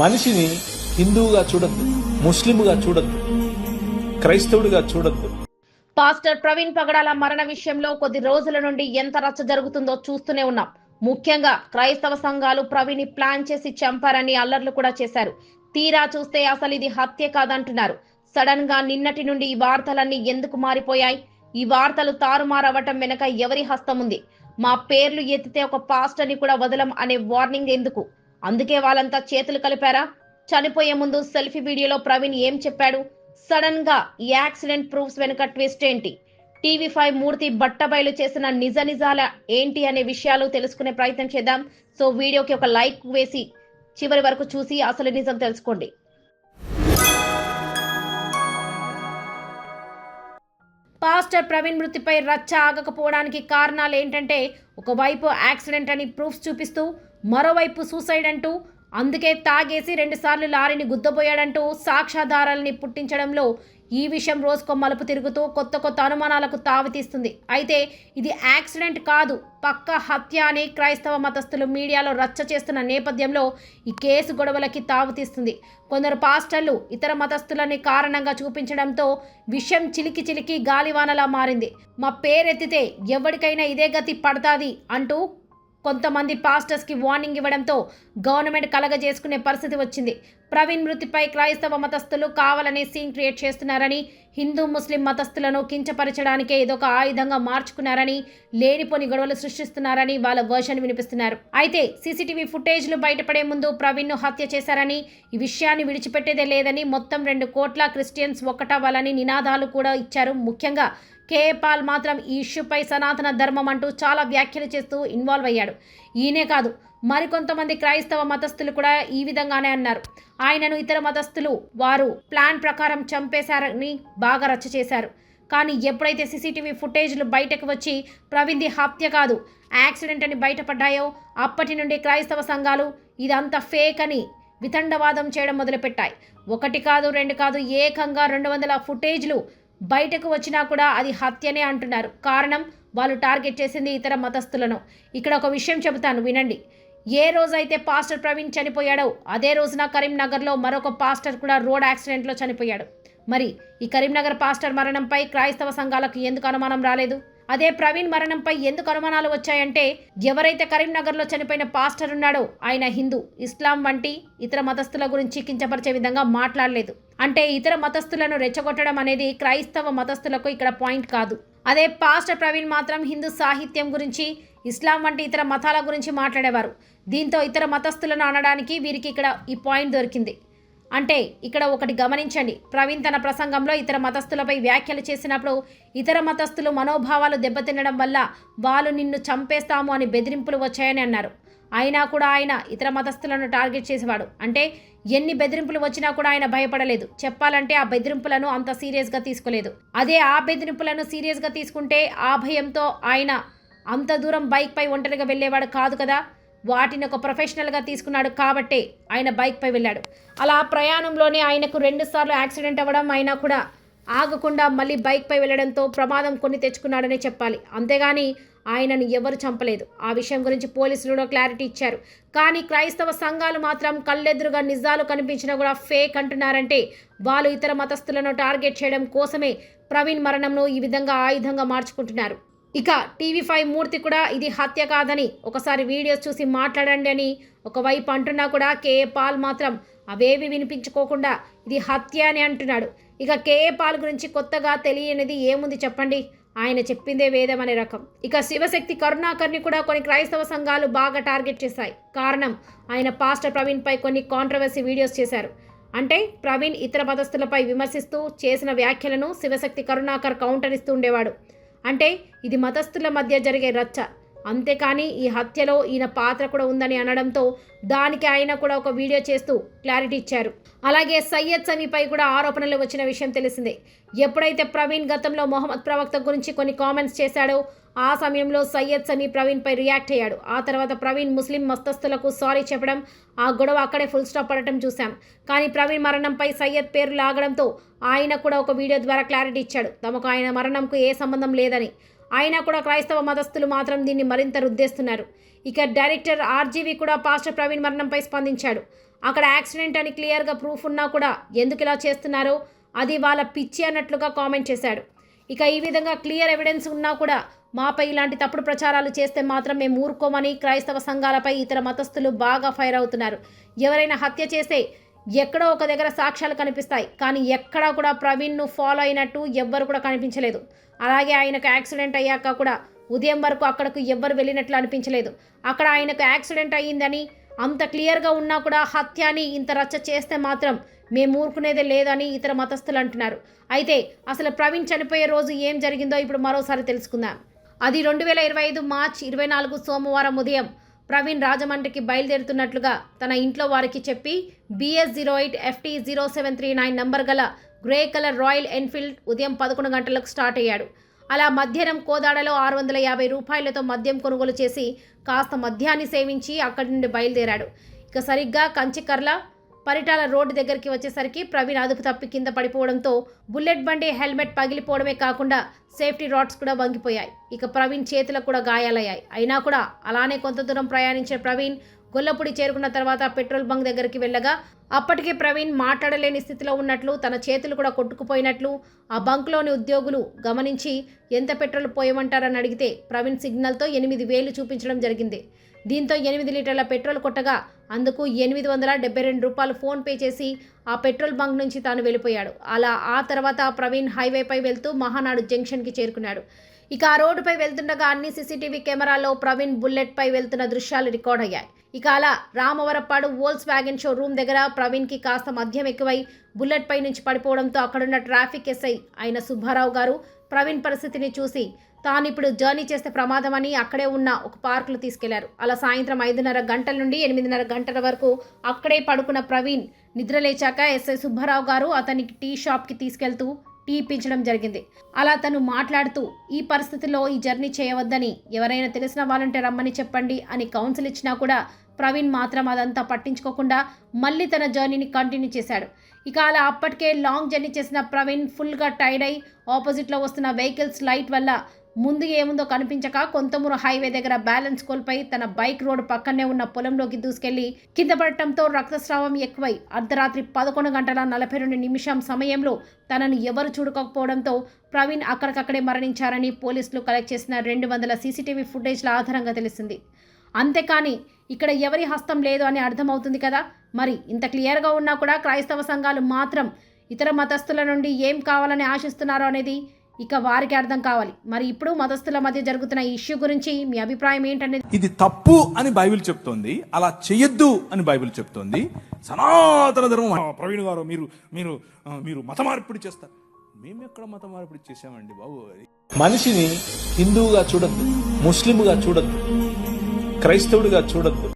మనిషిని హిందువుగా చూడద్దు ముస్లింగా చూడద్దు క్రైస్తవుడిగా చూడద్దు. పాస్టర్ ప్రవీణ్ పగడాల మరణ విషయంలో కొద్ది రోజుల నుండి ఎంత రచ్చ జరుగుతుందో చూస్తూనే ఉన్నాం. ముఖ్యంగా క్రైస్తవ సంఘాలు ప్రవీణ్ ప్లాన్ చేసి చంపారని అల్లర్లు కూడా చేశారు. తీరా చూస్తే అసలు ఇది హత్య కాదంటున్నారు. సడన్గా నిన్నటి నుండి ఈ వార్తలన్నీ ఎందుకు మారిపోయాయి? ఈ వార్తలు తారుమారవటం వెనక ఎవరి హస్తం ఉంది మా పేర్లు ఎత్తితే ఒక పాస్టర్ని కూడా వదలం అనే వార్నింగ్ ఎందుకు? అందుకే వాళ్ళంతా చేతులు కలిపారా? చనిపోయే ముందు సెల్ఫీ వీడియోలో ప్రవీణ్ ఏం చెప్పాడు? సడన్గా ఈ యాక్సిడెంట్ ప్రూఫ్స్ వెనుక ట్విస్ట్ ఏంటి? టీవీ ఫైవ్ మూర్తి బట్టబయలు చేసిన నిజ నిజాల ఏంటి అనే విషయాలు తెలుసుకునే ప్రయత్నం చేద్దాం. సో వీడియోకి ఒక లైక్ వేసి చివరి వరకు చూసి అసలు నిజం తెలుసుకోండి. పాస్టర్ ప్రవీణ్ మృతిపై రచ్చ ఆగకపోవడానికి కారణాలు ఏంటంటే ఒకవైపు యాక్సిడెంట్ అని ప్రూఫ్స్ చూపిస్తూ మరోవైపు సూసైడ్ అంటూ అందుకే తాగేసి రెండుసార్లు లారీని గుద్దబోయాడంటూ సాక్ష్యాధారాలని పుట్టించడంలో ఈ విషయం రోజుకో మలుపు తిరుగుతూ కొత్త కొత్త అనుమానాలకు తావితీస్తుంది. అయితే ఇది యాక్సిడెంట్ కాదు. పక్క హత్య అని క్రైస్తవ మతస్థులు మీడియాలో రచ్చ చేస్తున్న నేపథ్యంలో ఈ కేసు గొడవలకి తావుతీస్తుంది. కొందరు పాస్టర్లు ఇతర మతస్థులని కారణంగా చూపించడంతో విషయం చిలికి చిలికి గాలివానలా మారింది. మా పేరెత్తితే ఎవరికైనా ఇదే గతి పడతాది అంటూ కొంతమంది పాస్టర్స్కి వార్నింగ్ ఇవ్వడంతో గవర్నమెంట్ కలగజేసుకునే పరిస్థితి వచ్చింది. ప్రవీణ్ మృతిపై క్రైస్తవ మతస్థులు కావాలని సీన్ క్రియేట్ చేస్తున్నారని హిందూ ముస్లిం మతస్థులను కించపరచడానికే ఇదొక ఆయుధంగా మార్చుకున్నారని లేనిపోని గొడవలు సృష్టిస్తున్నారని వాళ్ళ వర్షన్ వినిపిస్తున్నారు. అయితే సీసీటీవీ ఫుటేజ్లు బయటపడే ముందు ప్రవీణ్ను హత్య చేశారని ఈ విషయాన్ని విడిచిపెట్టేదే లేదని మొత్తం రెండు కోట్ల క్రిస్టియన్స్ ఒక్కటవ్వాలని నినాదాలు కూడా ఇచ్చారు. ముఖ్యంగా కేపాల్ మాత్రం ఈ ఇష్యూపై సనాతన ధర్మం అంటూ చాలా వ్యాఖ్యలు చేస్తూ ఇన్వాల్వ్ అయ్యాడు. ఈయనే కాదు మరికొంతమంది క్రైస్తవ మతస్థులు కూడా ఈ విధంగానే అన్నారు. ఆయనను ఇతర మతస్థులు వారు ప్లాన్ ప్రకారం చంపేశారని బాగా రచ్చ చేశారు. కానీ ఎప్పుడైతే సీసీటీవీ ఫుటేజ్లు బయటకు వచ్చి ప్రవీణ్ది హత్య కాదు యాక్సిడెంట్ అని బయటపడ్డాయో అప్పటి నుండి క్రైస్తవ సంఘాలు ఇదంతా ఫేక్ అని వితండవాదం చేయడం మొదలుపెట్టాయి. ఒకటి కాదు రెండు కాదు ఏకంగా రెండు వందల ఫుటేజ్లు బయటకు వచ్చినా కూడా అది హత్యనే అంటున్నారు. కారణం వాళ్ళు టార్గెట్ చేసింది ఇతర మతస్థులను. ఇక్కడ ఒక విషయం చెబుతాను వినండి. ఏ రోజైతే పాస్టర్ ప్రవీణ్ చనిపోయాడో అదే రోజున కరీంనగర్లో మరొక పాస్టర్ కూడా రోడ్ యాక్సిడెంట్లో చనిపోయాడు. మరి ఈ కరీంనగర్ పాస్టర్ మరణంపై క్రైస్తవ సంఘాలకు ఎందుకు అనుమానం రాలేదు? అదే ప్రవీణ్ మరణంపై ఎందుకు అనుమానాలు వచ్చాయంటే ఎవరైతే కరీంనగర్లో చనిపోయిన పాస్టర్ ఉన్నాడో ఆయన హిందూ ఇస్లాం వంటి ఇతర మతస్థుల గురించి కించపరిచే విధంగా మాట్లాడలేదు. అంటే ఇతర మతస్థులను రెచ్చగొట్టడం అనేది క్రైస్తవ మతస్థులకు ఇక్కడ పాయింట్ కాదు. అదే పాస్టర్ ప్రవీణ్ మాత్రం హిందూ సాహిత్యం గురించి ఇస్లాం వంటి ఇతర మతాల గురించి మాట్లాడేవారు. దీంతో ఇతర మతస్థులను అనడానికి వీరికి ఇక్కడ ఈ పాయింట్ దొరికింది. అంటే ఇక్కడ ఒకటి గమనించండి. ప్రవీణ్ తన ప్రసంగంలో ఇతర మతస్థులపై వ్యాఖ్యలు చేసినప్పుడు ఇతర మతస్థులు మనోభావాలు దెబ్బతినడం వల్ల వాళ్ళు నిన్ను చంపేస్తాము అని బెదిరింపులు వచ్చాయని అన్నారు. అయినా కూడా ఆయన ఇతర మతస్థులను టార్గెట్ చేసేవాడు. అంటే ఎన్ని బెదిరింపులు వచ్చినా కూడా ఆయన భయపడలేదు. చెప్పాలంటే ఆ బెదిరింపులను అంత సీరియస్గా తీసుకోలేదు. అదే ఆ బెదిరింపులను సీరియస్గా తీసుకుంటే ఆ భయంతో ఆయన అంత దూరం బైక్పై ఒంటరిగా వెళ్ళేవాడు కాదు కదా. వాటిని ఒక ప్రొఫెషనల్గా తీసుకున్నాడు కాబట్టే ఆయన బైక్పై వెళ్ళాడు. అలా ప్రయాణంలోనే ఆయనకు రెండుసార్లు యాక్సిడెంట్ అవ్వడం అయినా కూడా ఆగకుండా మళ్ళీ బైక్పై వెళ్ళడంతో ప్రమాదం కొని తెచ్చుకున్నాడనే చెప్పాలి. అంతేగాని ఆయనను ఎవరు చంపలేదు. ఆ విషయం గురించి పోలీసులు కూడా క్లారిటీ ఇచ్చారు. కానీ క్రైస్తవ సంఘాలు మాత్రం కళ్ళెదురుగా నిజాలు కనిపించినా కూడా ఫేక్ అంటున్నారంటే వాళ్ళు ఇతర మతస్థులను టార్గెట్ చేయడం కోసమే ప్రవీణ్ మరణంను ఈ విధంగా ఆయుధంగా మార్చుకుంటున్నారు. ఇక టీవీ ఫైవ్ మూర్తి కూడా ఇది హత్య కాదని ఒకసారి వీడియోస్ చూసి మాట్లాడండి అని ఒకవైపు అంటున్నా కూడా కేఏ పాల్ మాత్రం అవేవి వినిపించుకోకుండా ఇది హత్య అని అంటున్నాడు. ఇక కేఏ పాల్ గురించి కొత్తగా తెలియనిది ఏముంది చెప్పండి? ఆయన చెప్పిందే వేదం అనే రకం. ఇక శివశక్తి కరుణాకర్ని కూడా కొన్ని క్రైస్తవ సంఘాలు బాగా టార్గెట్ చేశాయి. కారణం ఆయన పాస్టర్ ప్రవీణ్పై కొన్ని కాంట్రవర్సీ వీడియోస్ చేశారు. అంటే ప్రవీణ్ ఇతర పదస్థులపై విమర్శిస్తూ చేసిన వ్యాఖ్యలను శివశక్తి కరుణాకర్ కౌంటర్ ఇస్తూ ఉండేవాడు. అంటే ఇది మతస్థుల మధ్య జరిగే రచ్చ. అంతేకాని ఈ హత్యలో ఈయన పాత్ర కూడా ఉందని అనడంతో దానికి ఆయన కూడా ఒక వీడియో చేస్తూ క్లారిటీ ఇచ్చారు. అలాగే సయ్యద్ సమీపై కూడా ఆరోపణలు వచ్చిన విషయం తెలిసిందే. ఎప్పుడైతే ప్రవీణ్ గతంలో మొహమ్మద్ ప్రవక్త గురించి కొన్ని కామెంట్స్ చేశాడో ఆ సమయంలో సయ్యద్ సమీ ప్రవీణ్పై రియాక్ట్ అయ్యాడు. ఆ తర్వాత ప్రవీణ్ ముస్లిం మస్తస్తులకు సారీ చెప్పడం ఆ గొడవ అక్కడే ఫుల్ స్టాప్ పడటం చూశాం. కానీ ప్రవీణ్ మరణంపై సయ్యద్ పేరు లాగడంతో ఆయన కూడా ఒక వీడియో ద్వారా క్లారిటీ ఇచ్చాడు. తమకు ఆయన మరణంకు ఏ సంబంధం లేదని. అయినా కూడా క్రైస్తవ మతస్థులు మాత్రం దీన్ని మరింత రుద్దేస్తున్నారు. ఇక డైరెక్టర్ ఆర్జీవి కూడా పాస్టర్ ప్రవీణ్ మరణంపై స్పందించాడు. అక్కడ యాక్సిడెంట్ అని క్లియర్గా ప్రూఫ్ ఉన్నా కూడా ఎందుకు ఇలా చేస్తున్నారో అది వాళ్ళ పిచ్చి అన్నట్లుగా కామెంట్ చేశాడు. ఇక ఈ విధంగా క్లియర్ ఎవిడెన్స్ ఉన్నా కూడా మాపై ఇలాంటి తప్పుడు ప్రచారాలు చేస్తే మాత్రం మేము ఊరుకోమని క్రైస్తవ సంఘాలపై ఇతర మతస్థులు బాగా ఫైర్ అవుతున్నారు. ఎవరైనా హత్య చేస్తే ఎక్కడో ఒక దగ్గర సాక్ష్యాలు కనిపిస్తాయి. కానీ ఎక్కడా కూడా ప్రవీణ్ను ఫాలో అయినట్టు ఎవ్వరు కూడా కనిపించలేదు. అలాగే ఆయనకు యాక్సిడెంట్ అయ్యాక కూడా ఉదయం వరకు అక్కడకు ఎవ్వరు వెళ్ళినట్లు అనిపించలేదు. అక్కడ ఆయనకు యాక్సిడెంట్ అయ్యిందని అంత క్లియర్గా ఉన్నా కూడా హత్యాని ఇంత రచ్చ చేస్తే మాత్రం మేము ఊరుకునేదే లేదని ఇతర మతస్థులు అంటున్నారు. అయితే అసలు ప్రవీణ్ చనిపోయే రోజు ఏం జరిగిందో ఇప్పుడు మరోసారి తెలుసుకుందాం. అది రెండు వేల ఇరవై ఐదు మార్చ్ ఇరవై నాలుగు సోమవారం ఉదయం ప్రవీణ్ రాజమండ్రికి బయలుదేరుతున్నట్లుగా తన ఇంట్లో వారికి చెప్పి BS zero eight FT zero seven three nine number గల గ్రే కలర్ రాయల్ ఎన్ఫీల్డ్ ఉదయం పదకొండు గంటలకు స్టార్ట్ అయ్యాడు. అలా మధ్యాహ్నం కోదాడలో ఆరు వందల యాభై రూపాయలతో మద్యం కొనుగోలు చేసి కాస్త మద్యాన్ని సేవించి అక్కడి నుండి బయలుదేరాడు. ఇక సరిగ్గా కంచికర్ల పరిటాల రోడ్డు దగ్గరికి వచ్చేసరికి ప్రవీణ్ అదుపు తప్పి కింద పడిపోవడంతో బుల్లెట్ బండి హెల్మెట్ పగిలిపోవడమే కాకుండా సేఫ్టీ రాడ్స్ కూడా వంగిపోయాయి. ఇక ప్రవీణ్ చేతులకు కూడా గాయాలయ్యాయి. అయినా కూడా అలానే కొంత దూరం ప్రయాణించిన ప్రవీణ్ గొల్లపూడి చేరుకున్న తర్వాత పెట్రోల్ బంక్ దగ్గరికి వెళ్ళగా అప్పటికే ప్రవీణ్ మాట్లాడలేని స్థితిలో ఉన్నట్లు తన చేతులు కూడా కొట్టుకుపోయినట్లు ఆ బంక్లోని ఉద్యోగులు గమనించి ఎంత పెట్రోల్ పోయమంటారని అడిగితే ప్రవీణ్ సిగ్నల్తో ఎనిమిది వేలు చూపించడం జరిగింది. దీంతో ఎనిమిది లీటర్ల పెట్రోల్ కొట్టగా అందుకు ఎనిమిది వందల డెబ్బై రెండు రూపాయలు ఫోన్ పే చేసి ఆ పెట్రోల్ బంక్ నుంచి తాను వెళ్ళిపోయాడు. అలా ఆ తర్వాత ప్రవీణ్ హైవేపై వెళ్తూ మహానాడు జంక్షన్కి చేరుకున్నాడు. ఇక ఆ రోడ్డుపై వెళ్తుండగా అన్ని సీసీటీవీ కెమెరాల్లో ప్రవీణ్ బుల్లెట్ పై వెళ్తున్న దృశ్యాలు రికార్డ్ అయ్యాయి ఇక అలా Ramavarappadu Volkswagen show room దగ్గర ప్రవీణ్కి కాస్త మద్యం ఎక్కువై బుల్లెట్ పై నుంచి పడిపోవడంతో అక్కడున్న ట్రాఫిక్ ఎస్ఐ అయిన సుబ్బారావు గారు ప్రవీణ్ పరిస్థితిని చూసి తాను ఇప్పుడు జర్నీ చేస్తే ప్రమాదమని అక్కడే ఉన్న ఒక పార్కులో తీసుకెళ్ళారు. అలా సాయంత్రం ఐదున్నర గంటల నుండి ఎనిమిదిన్నర గంటల వరకు అక్కడే పడుకున్న ప్రవీణ్ నిద్రలేచాక ఎస్ఐ సుబ్బారావు గారు అతనికి టీ షాప్కి తీసుకెళ్తూ టీ ఇప్పించడం జరిగింది. అలా తను మాట్లాడుతూ ఈ పరిస్థితిలో ఈ జర్నీ చేయవద్దని ఎవరైనా తెలిసిన వాళ్ళంటే రమ్మని చెప్పండి అని కౌన్సిల్ ఇచ్చినా కూడా ప్రవీణ్ మాత్రం అదంతా పట్టించుకోకుండా మళ్ళీ తన జర్నీని కంటిన్యూ చేశాడు. ఇక అలా అప్పటికే లాంగ్ జర్నీ చేసిన ప్రవీణ్ ఫుల్గా టైర్డ్ అయి ఆపోజిట్లో వస్తున్న వెహికల్స్ లైట్ వల్ల ముందు ఏముందో కనిపించక కొంతమూరు హైవే దగ్గర బ్యాలెన్స్ కోల్పై తన బైక్ రోడ్ పక్కనే ఉన్న పొలంలోకి దూసుకెళ్ళి కింద పడటంతో రక్తస్రావం ఎక్కువై అర్ధరాత్రి పదకొండు గంటల నలభై రెండు నిమిషం సమయంలో తనను ఎవరు చూడకపోవడంతో ప్రవీణ్ అక్కడికక్కడే మరణించారని పోలీసులు కలెక్ట్ చేసిన రెండు వందల సీసీటీవీ ఫుటేజ్ల ఆధారంగా తెలిసింది. అంతేకాని ఇక్కడ ఎవరి హస్తం లేదు అని అర్థమవుతుంది కదా? మరి ఇంత క్లియర్గా ఉన్నా కూడా క్రైస్తవ సంఘాలు మాత్రం ఇతర మతస్థుల నుండి ఏం కావాలని ఆశిస్తున్నారో అనేది ఇక వారికి అర్థం కావాలి. మరి ఇప్పుడు మతస్థుల మధ్య జరుగుతున్న ఈ ఇష్యూ గురించి మీ అభిప్రాయం ఏంటనేది? ఇది తప్పు అని బైబిల్ చెప్తోంది అలా చెయ్యొద్దు అని బైబిల్ చెప్తోంది. సనాతన ధర్మం. ఆ, ప్రవీణ్ గారు మీరు మీరు మీరు మత మార్పిడి చేస్తారు. మేము ఎక్కడ మత మార్పిడి చేసామండి బాబు మనిషిని హిందువుగా చూడద్దు ముస్లింగా చూడద్దు క్రైస్తవుడిగా చూడద్దు.